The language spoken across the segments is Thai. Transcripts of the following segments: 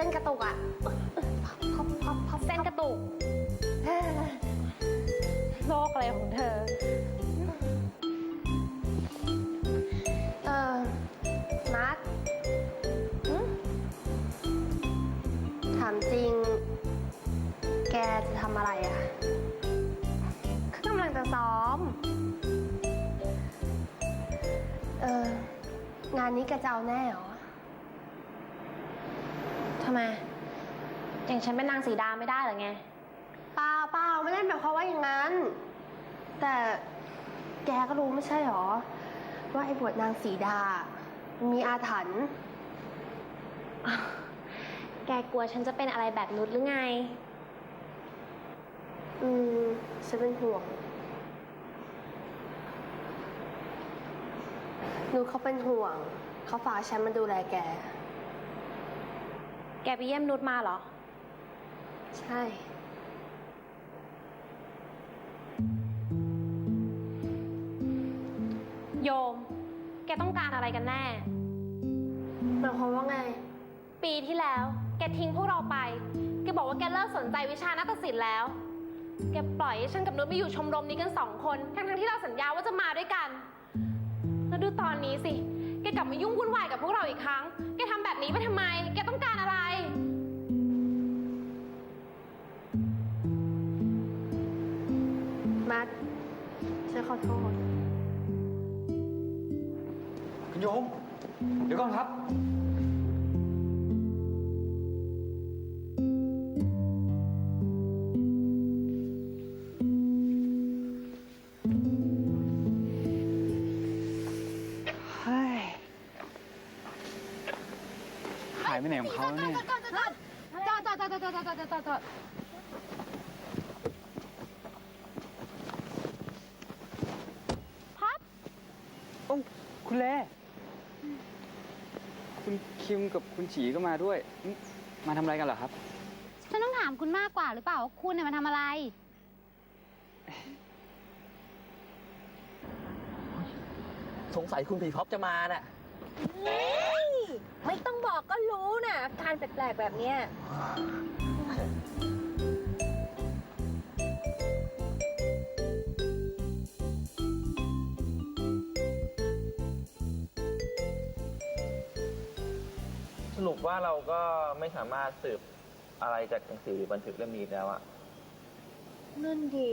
ส้นกระตุกอะพับพับพับเส้นกระตุกโรคอะไรของเธอ เออมาร์คหึถามจริง แกจะทำอะไรอะก็กำลังจะซ้อม เอองานนี้แกจะเอาแน่เหรอ ทำไม อย่างฉันเป็นนางสีดาไม่ได้เหรอไง เปล่าเปล่าไม่ได้หมายความว่าอย่างนั้น แต่แกก็รู้ไม่ใช่หรอ ว่าไอ้บทนางสีดามันมีอาถรรพ์แกกลัวฉันจะเป็นอะไรแบบนุชหรือไง อืมฉันเป็นห่วงนูเขาเป็นห่วง เขาฝากฉันมาดูแลแก แกไปเยี่ยมนุชมาเหรอ ใช่ โยม แกต้องการอะไรกันแน่ หมายความว่าไง ปีที่แล้ว แกทิ้งพวกเราไป แกบอกว่าแกเลิกสนใจวิชานาฏศิลป์แล้ว แกปล่อยให้ฉันกับนุชไปอยู่ชมรมนี้กันสองคน ทั้งๆที่เราสัญญาว่าจะมาด้วยกัน แล้วดูตอนนี้สิ แกกลับมายุ่งวุ่นวายกับพวกเราอีกครั้ง แกทำแบบนี้ไปทำไม แกต้องการอะไรมัดฉันขอโทษ คุณโยม เดี๋ยวก่อนครับ ไปไหนของเขาเนี่ย จอดจอดจอดจอดจอดจอดจอดจอดจอดจอดจอดโอ้าคุณแลคุณคิมกับคุณฉีก็มาด้วยนี่มาทำอะไรกันเหรอครับ ฉันต้องถามคุณมากกว่าหรือเปล่าว่าคุณเนี่ยมาทำอะไร สงสัยคุณผีพ็อปจะมาน่ะ ไม่ต้องบอกก็รู้นะอาการแปลกๆแบบเนี้ยสรุปว่าเราก็ไม่สามารถสืบอะไรจากหนังสือบันทึกเล่มนี้แล้วอะนั่นดี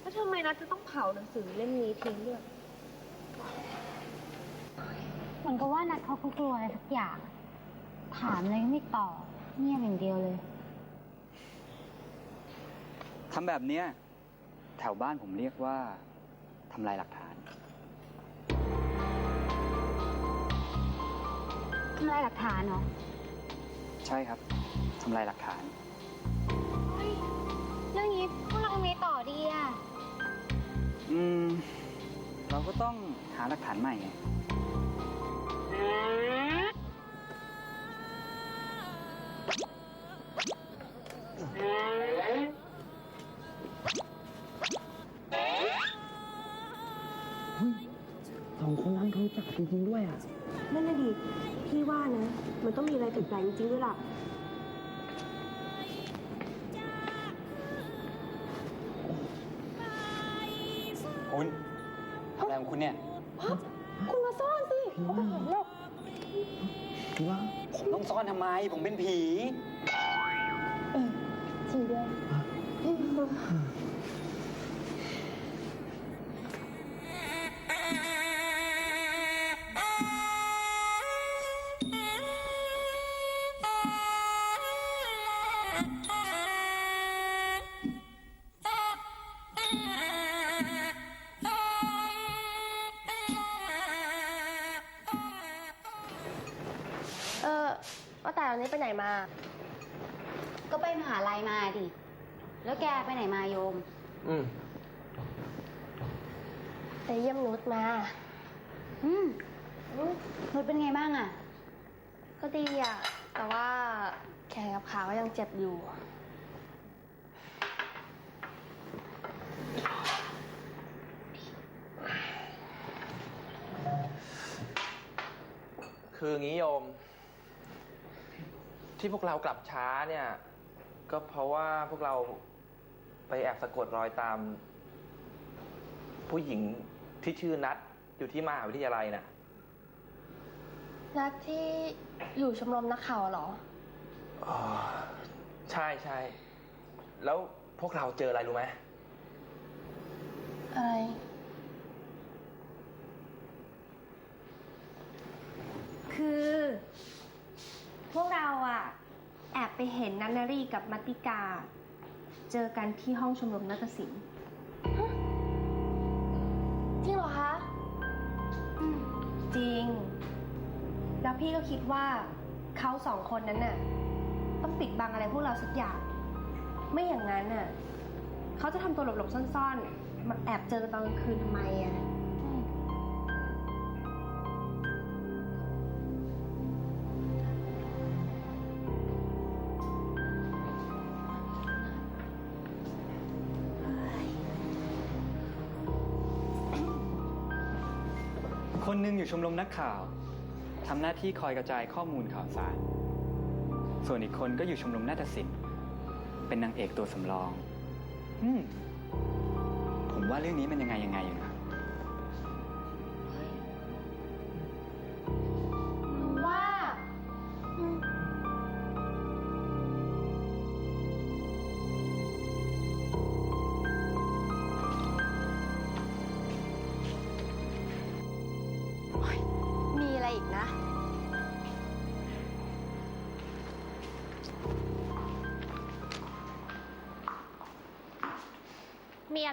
แล้วทำไมนัทจะต้องเผาหนังสือเล่มนี้ทิ้งด้วย มันก็ว่านัดเขาคงกลัวอะไรสักอย่าง ถามอะไรก็ไม่ตอบเงียบอย่างเดียวเลย ทำแบบเนี้ยแถวบ้านผมเรียกว่าทำลายหลักฐาน ทำลายหลักฐานเหรอ ใช่ครับทำลายหลักฐานเรื่องนี้พวกเราทำไงต่อดีอะ อืม เราก็ต้องหาหลักฐานใหม่ไง สองคนนั้นเขาจับจริงๆด้วยอะนั่นน่ะดิพี่ว่านะ มันต้องมีอะไรแปลกๆจริงๆด้วยล่ะ คุณทำอะไรของคุณเนี่ย คุณมาซ่อนสิเขาไม่เห็ นหรอกผมต้องซ่อนทำไม ผมเป็นผีจริงด้วย ไปไหนมา ก็ไปมหาลัยมาดิ แล้วแกไปไหนมาโยม อืมไปเยี่ยมนุชมาอืมนุชเป็นไงบ้างอะก็ดีอะ แต่ว่าแขนกับขาก็ยังเจ็บอยู่ คืองี้โยม ที่พวกเรากลับช้าเนี่ย ก็เพราะว่าพวกเราไปแอบสะกดรอยตาม ผู้หญิงที่ชื่อนัดอยู่ที่มหาวิทยาลัยน่ะ นัดที่อยู่ชมรมนักข่าวเหรออ๋อใช่ใช่แล้วพวกเราเจออะไรรู้ไหมอะไร คือ พวกเราอะแอบไปเห็นนันนารีกับมัตติกา เจอกันที่ห้องชมรมนาฏศิลป์จริงเหรอคะจริง แล้วพี่ก็คิดว่าเขาสองคนนั้นน่ะ ต้องปิดบังอะไรพวกเราสักอย่าง ไม่อย่างนั้นน่ะเขาจะทำตัวหลบๆซ่อนๆมาแอบเจอกันตอนกลางคืนทำไมอะ คนหนึงอยู่ชมรมนักข่าวทำหน้าที่คอยกระจายข้อมูลข่าวสาร ส่วนอีกคนก็อยู่ชมรมนาฏศิลป์เป็นนางเอกตัวสำรอง อืม ผมว่าเรื่องนี้มันยังไงยังไงอยู่นะ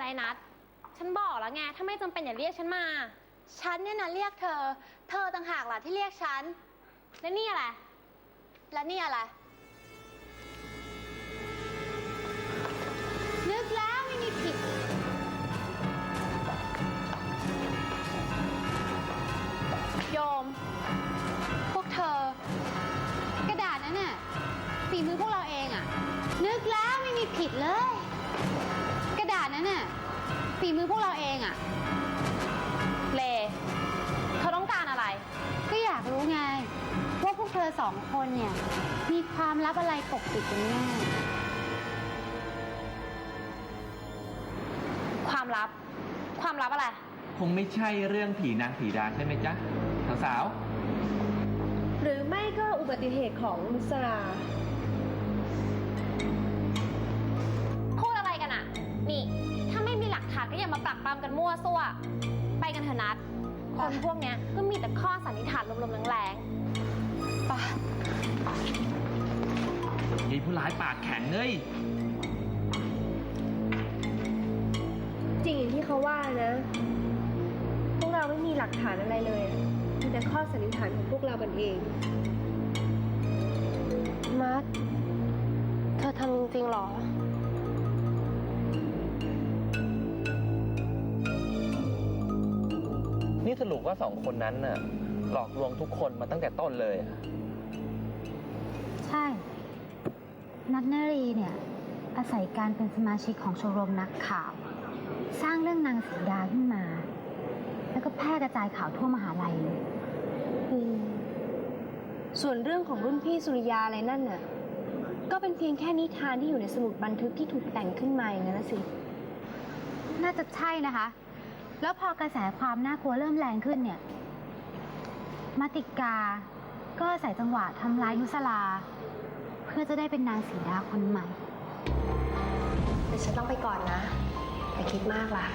อะไรนัด ฉันบอกแล้วไง ถ้าไม่จำเป็นอย่าเรียกฉันมา ฉันเนี่ยนะเรียกเธอ เธอต่างหากล่ะที่เรียกฉัน แล้วนี่อะไร และนี่อะไร นึกแล้วไม่มีผิด โยม พวกเธอ กระดาษนั้นน่ะฝีมือพวกเราเองอะนึกแล้วไม่มีผิดเลย กระดาษนั้นน่ะฝีมือพวกเราเองอะเลเธอต้องการอะไร ก็อยากรู้ไงว่าพวกเธอสองคนเนี่ย มีความลับอะไรปกปิดกันแน่ความลับ ความลับอะไร คงไม่ใช่เรื่องผีนางผีดาใช่ไหมจ๊ะสาวหรือไม่ก็อุบัติเหตุของนุสรา มาปรักปรำกันมั่วซั่ว ไปกันเถอะนัด คนพวกเนี้ยก็มีแต่ข้อสันนิษฐานลมๆแรงๆๆยีผู้ร้ายปากแข็งเอ้ยจริงอย่างที่เขาว่านะ พวกเราไม่มีหลักฐานอะไรเลยอะมีแต่ข้อสันนิษฐานของพวกเรากันเองนัดเธอทำจริงๆเหรอ นี่สรุปว่าสองคนนั้นน่ะ หลอกลวงทุกคนมาตั้งแต่ต้นเลยอะใช่ นัทนารีเนี่ย อาศัยการเป็นสมาชิกของชมรมนักข่าว สร้างเรื่องนางสีดาขึ้นมา แล้วก็แพร่กระจายข่าวทั่วมหาลัยเลย อืมส่วนเรื่องของรุ่นพี่สุริยาอะไรนั่นน่ะ ก็เป็นเพียงแค่นิทานที่อยู่ในสมุดบันทึกที่ถูกแต่งขึ้นมาอย่างนั้นนะสิ น่าจะใช่นะคะ แล้วพอกระแสความน่ากลัวเริ่มแรงขึ้นเนี่ย มาติกา ก็อาศัยจังหวะทำร้ายนุสลา เพื่อจะได้เป็นนางสีดาคนใหม่เดี๋ยวฉันต้องไปก่อนนะอย่าคิดมากล่ะ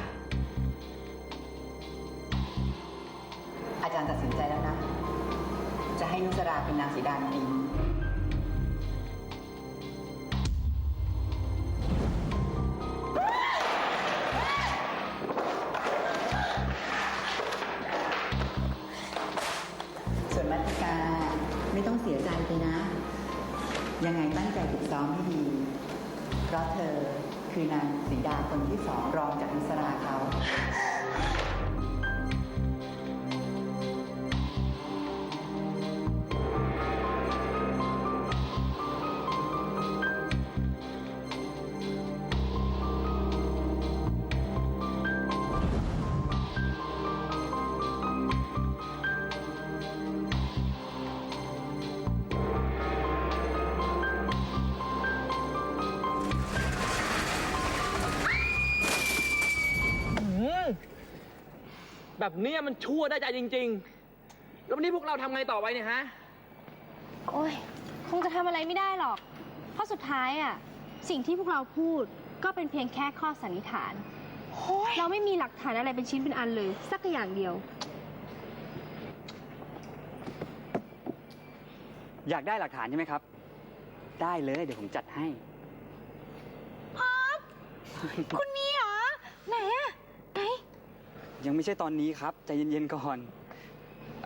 อาจารย์ตัดสินใจแล้วนะ จะให้นุสราเป็นนางสีดาจริง ส่วนมัติกาไม่ต้องเสียใจไปนะ ยังไงตั้งใจฝึกซ้อมให้ดี เพราะเธอคือนางสีดาคนที่สองรองจากนุสราเขา แบบเนี้ยมันชั่วได้ใจจริง ๆ แล้ววันนี้พวกเราทำไงต่อไปเนี่ยฮะ โอ้ยคงจะทำอะไรไม่ได้หรอก เพราะสุดท้ายอะ สิ่งที่พวกเราพูดก็เป็นเพียงแค่ข้อสันนิษฐาน เราไม่มีหลักฐานอะไรเป็นชิ้นเป็นอันเลย สักอย่างเดียว อยากได้หลักฐานใช่ไหมครับ ได้เลยเดี๋ยวผมจัดให้ คุณมีเหรอ ไหนอะไหน ยังไม่ใช่ตอนนี้ครับใจเย็นๆก่อน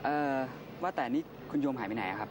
เอ่อว่าแต่นี่คุณโยมหายไปไหนอะครับ